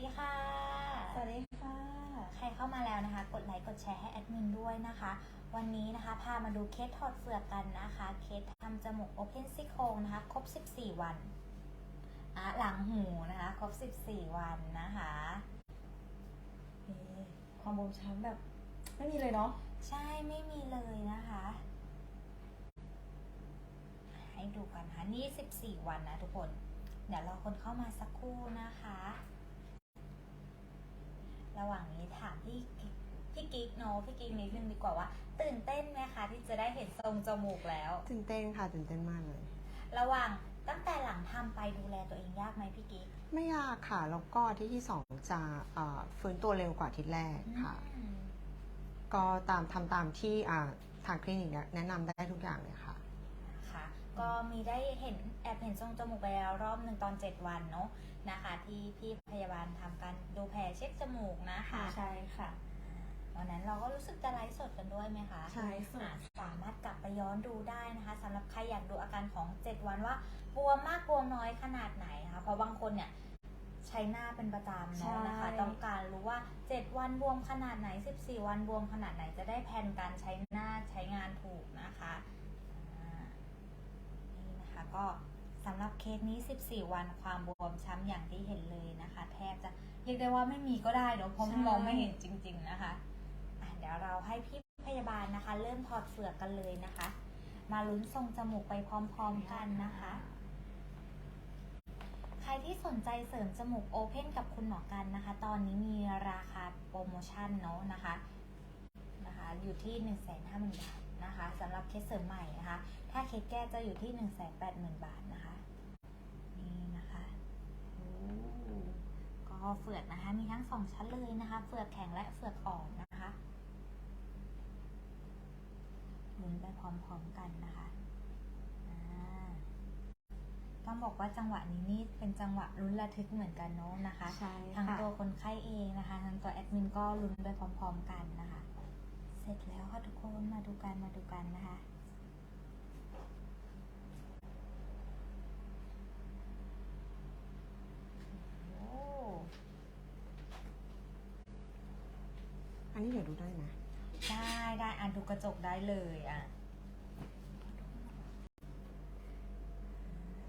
ดีค่ะ สวัสดีค่ะ ใครเข้ามาแล้วนะคะ กดไลค์กดแชร์ให้แอดมินด้วยนะคะ วันนี้นะคะพามาดูเคสถอดเฟือกกันนะคะ เคสทำจมูกโอเพนซี่โครงนะคะ ครบ 14 วันอะหลังหูนะคะ ครบ 14 วันนะคะเอ๊ะความบวมช้ำแบบ ไม่มีเลยเนาะ ใช่ไม่มีเลยนะคะ ให้ดูกันนะคะนี่ 14 วันนะทุกคน เดี๋ยวรอคนเข้ามาสักครู่นะคะ ระหว่างนี้ถามพี่กิ๊กพี่กิ๊กเนาะพี่กิ๊กนิดนึงดีกว่าว่า ตื่นเต้นไหมคะที่จะได้เห็นทรงจมูกแล้ว ตื่นเต้นค่ะตื่นเต้นมากเลย ระหว่างตั้งแต่หลังทำไปดูแลตัวเองยากไหมพี่กิ๊กไม่ยากค่ะ แล้วก็อาที่ที่สองจะเอ่อฟื้นตัวเร็วกว่าอาทิตย์แรกค่ะอืมก็ตามทำตามที่อ่าทางคลินิกแนะนำได้ทุกอย่างเลยค่ะนะคะ ก็มีได้เห็นแอบเห็นทรงจมูกไปแล้วรอบหนึ่งตอน 7 วันเนาะนะคะ ที่พี่พยาบาลทำการดูแผลเช็คจมูกนะคะใช่ค่ะวันนั้นเราก็รู้สึกจะไลฟ์สดกันด้วยไหมคะใช่อะสามารถกลับไปย้อนดูได้นะคะสำหรับใครอยากดูอาการของ 7 วันว่าบวมมากบวมน้อยขนาดไหนนะคะเพราะบางคนเนี่ยใช้หน้าเป็นประจำใช่เนาะนะคะ ต้องการรู้ว่า 7 วันบวมขนาดไหน 14 วันบวมขนาดไหนจะได้แผนการใช้หน้าใช้งานถูกนะคะอ่านี่นะคะ ก็สำหรับเคสนี้ 14 วันความบวมช้ำอย่างที่เห็นเลยนะคะ แทบจะเรียกได้ว่าไม่มีก็ได้เนอะเพราะมันใช่มองไม่เห็นจริง ๆนะคะอะเดี๋ยวเราให้พี่พยาบาลนะคะ เริ่มถอดเฟือกกันเลยนะคะ มาลุ้นทรงจมูกไปพร้อม ๆกันนะคะ ใครที่สนใจเสริมจมูกโอเพนกับคุณหมอกันนะคะ ตอนนี้มีราคาโปรโมชั่นเนาะนะคะนะคะ อยู่ที่ 1 5 0 0 0 0บาท นะคะสำหรับเคสเสริมใหม่นะคะ ถ้าเคสแก้จะอยู่ที่ 1 8 0 0 0 0 บาทนะคะ นี่นะคะโอ้ก็เฟือกนะคะ มีทั้งสองชั้นเลยนะคะ เฟือกแข็งและเฟือกอ่อนนะคะลุ้นไปพร้อมๆกันนะคะอ่าต้องบอกว่าจังหวะนี้นี่เป็นจังหวะลุ้นระทึกเหมือนกันเนาะนะคะใช่ทั้งค่ะตัวคนไข้เองนะคะ ทั้งตัวแอดมินก็ลุ้นไปพร้อม ๆ กันนะคะ เสร็จแล้วค่ะทุกคนมาดูกันมาดูกันนะคะโอ้อันนี้เดี๋ยวดูได้นะ ได้ได้อ่านดูกระจกได้เลยอะ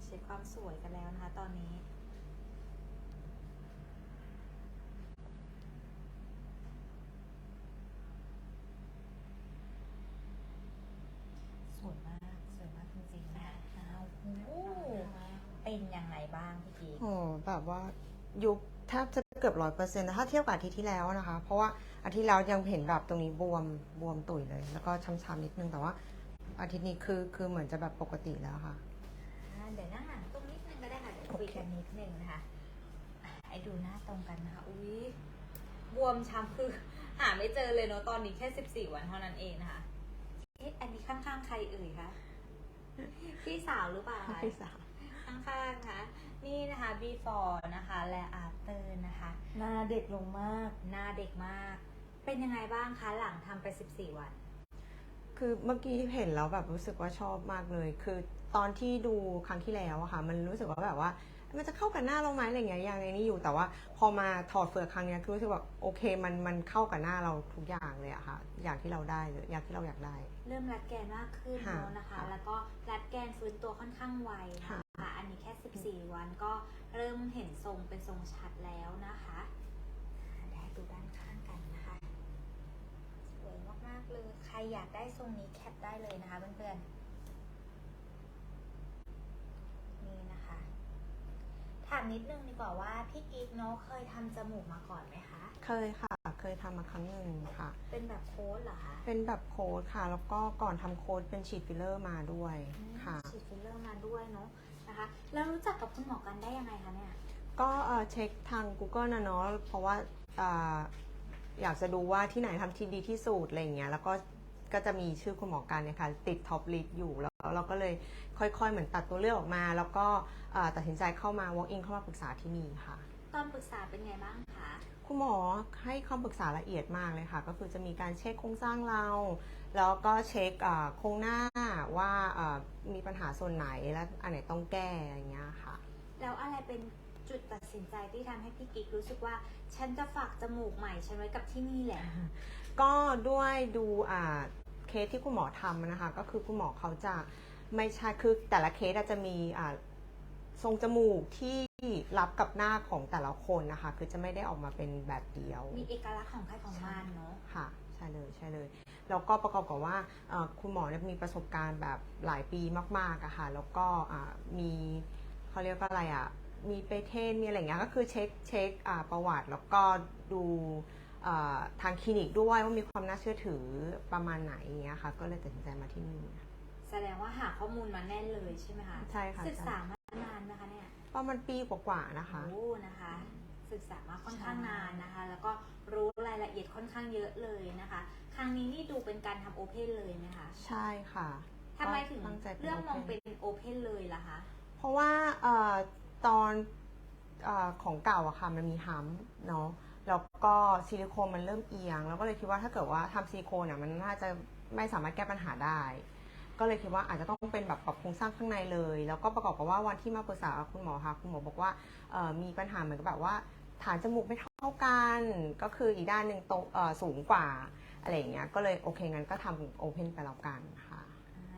เช็คความสวยกันแล้วนะคะตอนนี้ สวยมาก สวยมากจริงๆนะคะอ้าวโอ้โหเป็นยังไงบ้างพี่กิ๊ก โอ้ แบบว่ายุบแทบจะเกือบร้อยเปอร์เซ็นต์ถ้าเทียบกับอาทิตย์ที่แล้วนะคะ เพราะว่าอาทิตย์ที่แล้วยังเห็นแบบตรงนี้บวมบวมตุ่ยเลย แล้วก็ช้ำๆนิดนึงแต่ว่า อาทิตย์นี้คือคือเหมือนจะแบบปกติแล้วค่ะ อ่าเดี๋ยวนั่งห่างตรงนิดนึงก็ได้ค่ะเดี๋ยวคุยกันนิดนึงนะคะอะให้ดูหน้าตรงกันนะคะอุ้ยบวมช้ำคือ หาไม่เจอเลยเนาะตอนนี้แค่14วันเท่านั้นเองนะคะเอ๊ะอันนี้ข้างๆใครเอ่ยคะพี่สาวหรือเปล่าคะ พี่สาว ข้างๆนะคะนี่นะคะ before นะคะและ after นะคะ หน้าเด็กลงมาก หน้าเด็กมาก เป็นยังไงบ้างคะหลังทำไป 14 วัน คือเมื่อกี้เห็นแล้วแบบรู้สึกว่าชอบมากเลย คือตอนที่ดูครั้งที่แล้วอะค่ะ มันรู้สึกว่าแบบว่า มันจะเข้ากับหน้าเราไหมอะไรเงี้ยยังไงนี่อยู่แต่ว่าพอมาถอดเฟือกครั้งเนี้ยคือรู้สึกแบบโอเคมันมันเข้ากับหน้าเราทุกอย่างเลยอะค่ะ อย่างที่เราได้เลยอย่างที่เราอยากได้ เริ่มรัดแกนมากขึ้นค่ะแล้วนะคะ ค่ะแล้วก็รัดแกนฟื้นตัวค่อนข้างไวนะคะค่ะอันนี้ แค่ 14 วันก็เริ่มเห็นทรงเป็นทรงชัดแล้วนะคะอ่าเดี๋ยวให้ดูด้านข้างกันนะคะ สวยมากๆเลย ใครอยากได้ทรงนี้แคปได้เลยนะคะเพื่อนๆ นี่นะคะ ถามนิดนึงดีกว่าว่าพี่กิ๊กเนาะเคยทำจมูกมาก่อนไหมคะ เคยค่ะ เคยทำมาครั้งหนึ่งค่ะ เป็นแบบโค้ดเหรอคะ เป็นแบบโค้ดค่ะ แล้วก็ก่อนทำโค้ดเป็นฉีดฟิลเลอร์มาด้วยอืมค่ะ ฉีดฟิลเลอร์มาด้วยเนาะ นะคะ แล้วรู้จักกับคุณหมอกันได้ยังไงคะเนี่ย ก็เอ่อเช็คทาง Google นะเนาะเพราะว่าอ่าอยากจะดูว่าที่ไหนทำที่ดีที่สุดอะไรอย่างเงี้ยแล้วก็ก็จะมีชื่อคุณหมอกันเนี่ยค่ะติดท็อปลิสต์อยู่แล้วเราก็เลยค่อยๆ เหมือนตัดตัวเลือกออกมา แล้วก็เอ่อตัดสินใจเข้ามา walk in เข้ามาปรึกษาที่นี่ค่ะ ตอนปรึกษาเป็นไงบ้างคะ คุณหมอให้คำปรึกษาละเอียดมากเลยค่ะ ก็คือจะมีการเช็คโครงสร้างเรา แล้วก็เช็คอ่าโครงหน้าว่าอ่ามีปัญหาส่วนไหนและอันไหนต้องแก้อะไรอย่างเงี้ยค่ะ แล้วอะไรเป็นจุดตัดสินใจที่ทำให้พี่กิ๊กรู้สึกว่า ฉันจะฝากจมูกใหม่ฉันไว้กับที่นี่แหละ ก็ด้วยดูอ่าเคสที่คุณหมอทำนะคะ ก็คือคุณหมอเขาจะไม่ใช่คือแต่ละเคสอาจจะมีอ่า ทรงจมูกที่รับกับหน้าของแต่ละคนนะคะ คือจะไม่ได้ออกมาเป็นแบบเดียว มีเอกลักษณ์ของใครของมันเนาะค่ะใช่เลยใช่เลยแล้วก็ประกอบกับว่าเอ่อคุณหมอเนี่ยมีประสบการณ์แบบหลายปีมากๆอะค่ะแล้วก็อ่ามีเขาเรียกว่าอะไรอะมีไปเทรนมีอะไรอย่างเงี้ยก็คือเช็คเช็คอ่าประวัติ แล้วก็ดูอ่าทางคลินิกด้วยว่ามีความน่าเชื่อถือประมาณไหนอย่างเงี้ยค่ะ ก็เลยตัดสินใจมาที่นี่แสดงว่าหาข้อมูลมาแน่นเลยใช่ไหมคะใช่ค่ะศึกษามา นานนะคะเนี่ยประมาณปีกว่าๆนะคะ โอ้นะคะ ศึกษามาค่อนข้างนานนะคะ แล้วก็รู้รายละเอียดค่อนข้างเยอะเลยนะคะ ครั้งนี้นี่ดูเป็นการทำโอเพนเลยไหมคะใช่ค่ะ ทำไมถึงก็ตั้ใจป็นเรื่องมอง open เป็นโอเพนเลยล่ะคะ เพราะว่าเอ่อตอนเออของเก่าอะค่ะมันมีฮัมป์เนาะแล้วก็ซิลิโคนมันเริ่มเอียง แล้วก็เลยคิดว่าถ้าเกิดว่าทำซิลิโคนอะมันน่าจะไม่สามารถแก้ปัญหาได้ ก็เลยคิดว่าอาจจะต้องเป็นแบบปรับโครงสร้างข้างในเลย แล้วก็ประกอบกับว่าวันที่มาปรึกษาคุณหมอค่ะคุณหมอบอกว่ามีปัญหาเหมือนกับแบบว่าฐานจมูกไม่เท่ากัน ก็คืออีกด้านหนึ่งโตสูงกว่าอะไรอย่างเงี้ยก็เลยโอเคงั้นก็ทำโอเพนไปแล้วกันค่ะ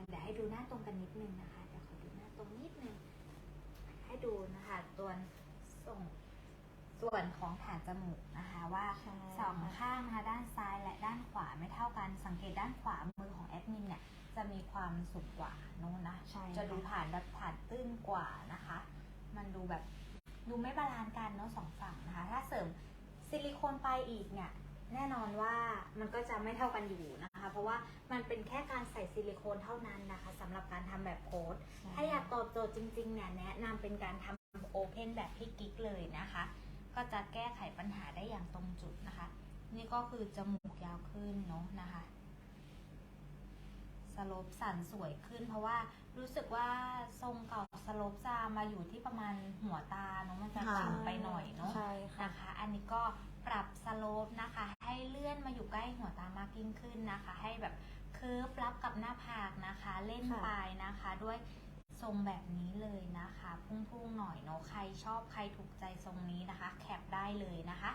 เดี๋ยวให้ดูหน้าตรงกันนิดนึงนะคะเดี๋ยวขอดูหน้าตรงนิดนึงให้ดูนะคะตัวส่งส่วนของฐานจมูกนะคะว่าสองข้างนะคะด้านซ้ายและด้านขวาไม่เท่ากัน สังเกตด้านขวามือของแอดมินเนี่ย จะมีความสูงกว่าโน้นนะใช่จะดูค่ะฐานแบบฐานตื้นกว่านะคะ มันดูแบบดูไม่บาลานซ์กันเนาะสองฝั่งนะคะ ถ้าเสริมซิลิโคนไปอีกเนี่ยแน่นอนว่ามันก็จะไม่เท่ากันอยู่นะคะ เพราะว่ามันเป็นแค่การใส่ซิลิโคนเท่านั้นนะคะสำหรับการทำแบบโค้ดถ้าอยากตอบโจทย์จริงๆเนี่ยแนะนำเป็นการทำโอเพนแบบพี่กิ๊กเลยนะคะ ก็จะแก้ไขปัญหาได้อย่างตรงจุดนะคะ นี่ก็คือจมูกยาวขึ้นเนาะนะคะ สโลปสันสวยขึ้น เพราะว่ารู้สึกว่าทรงเก่าสโลปจะมาอยู่ที่ประมาณหัวตาเนาะมันจะค่ะต่ำไปหน่อยเนาะใช่ค่ะ นะคะ อันนี้ก็ปรับสโลปนะคะ ให้เลื่อนมาอยู่ใกล้หัวตามากยิ่งขึ้นนะคะ ให้แบบเคิร์ฟรับกับหน้าผากนะคะ เล่นค่ะ ปลายนะคะ ด้วยทรงแบบนี้เลยนะคะ พุ่งๆหน่อยเนาะใครชอบใครถูกใจทรงนี้นะคะ แคปได้เลยนะคะ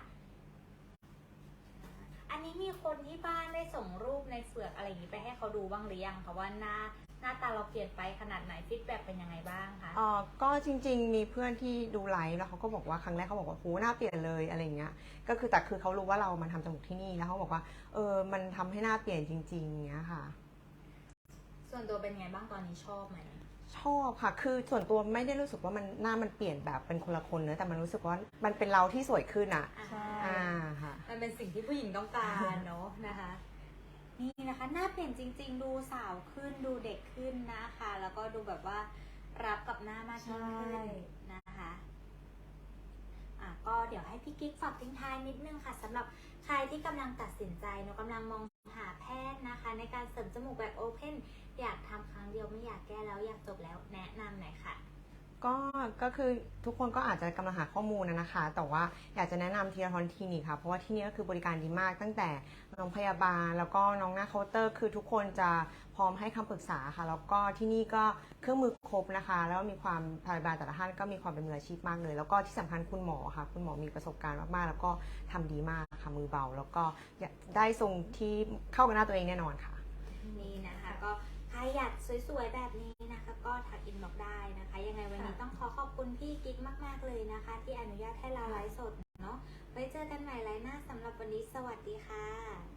อันนี้มีคนที่บ้านได้ส่งรูปในเฟือกอะไรอย่างนี้ไปให้เขาดูบ้างหรือยังคะว่าหน้าหน้าตาเราเปลี่ยนไปขนาดไหนฟีดแบ็กเป็นยังไงบ้างคะเอ่อก็จริง ๆ มีเพื่อนที่ดูไลฟ์แล้วเขาก็บอกว่าครั้งแรกเขาบอกว่าโหหน้าเปลี่ยนเลยอะไรเงี้ย ก็คือแต่คือเขารู้ว่าเรามาทำจมูกที่นี่แล้วเขาบอกว่าเออมันทำให้หน้าเปลี่ยนจริงๆเงี้ยค่ะ ส่วนตัวเป็นไงบ้างตอนนี้ชอบไหม ชอบค่ะ คือส่วนตัวไม่ได้รู้สึกว่ามันหน้ามันเปลี่ยนแบบเป็นคนละคนเนอะแต่มันรู้สึกว่ามันเป็นเราที่สวยขึ้นอะอ่าใช่ อ่าค่ะ มันเป็นสิ่งที่ผู้หญิงต้องการเนาะนะคะ นี่นะคะหน้าเปลี่ยนจริง ๆ ดูสาวขึ้นดูเด็กขึ้นนะคะ แล้วก็ดูแบบว่ารับกับหน้ามากยิ่งขึ้ใช่ นนะคะอะก็เดี๋ยวให้พี่กิ๊กฝากทิ้งท้ายนิดนึงค่ะสำหรับใครที่กำลังตัดสินใจเนาะกำลังมองหาแพทย์ นะคะ ในการเสริมจมูกแบบโอเพนอยากทำครั้งเดียวไม่อยากแก้แล้วอยากจบแล้วแนะนำหน่อยค่ะก็ก็คือทุกคนก็อาจจะกำลังหาข้อมูลนะนะคะ แต่ว่าอยากจะแนะนำทีละทอนทีนี่ค่ะ เพราะว่าที่นี่ก็คือบริการดีมาก ตั้งแต่น้องพยาบาล แล้วก็น้องหน้าเคาน์เตอร์ คือทุกคนจะพร้อมให้คำปรึกษาค่ะ แล้วก็ที่นี่ก็เครื่องมือครบนะคะ แล้วมีความพยาบาลแต่ละท่านก็มีความเป็นมืออาชีพมากเลย แล้วก็ที่สำคัญคุณหมอค่ะ คุณหมอมีประสบการณ์มากๆ แล้วก็ทำดีมาก ค่ะมือเบา แล้วก็ได้ทรงที่เข้ากับหน้าตัวเองแน่นอนค่ะ นี่นะคะ ก็ใครอยากสวยๆแบบนี้นะคะ ก็ทักอินบอกได้นะคะ ยังไงวันนี้ต้องขอขอบคุณพี่กิ๊กมาก ๆเลยนะคะ ที่อนุญาตให้เราไลฟ์สดเนาะไว้เจอกันใหม่ไลฟ์หน้าสำหรับวันนี้สวัสดีค่ะ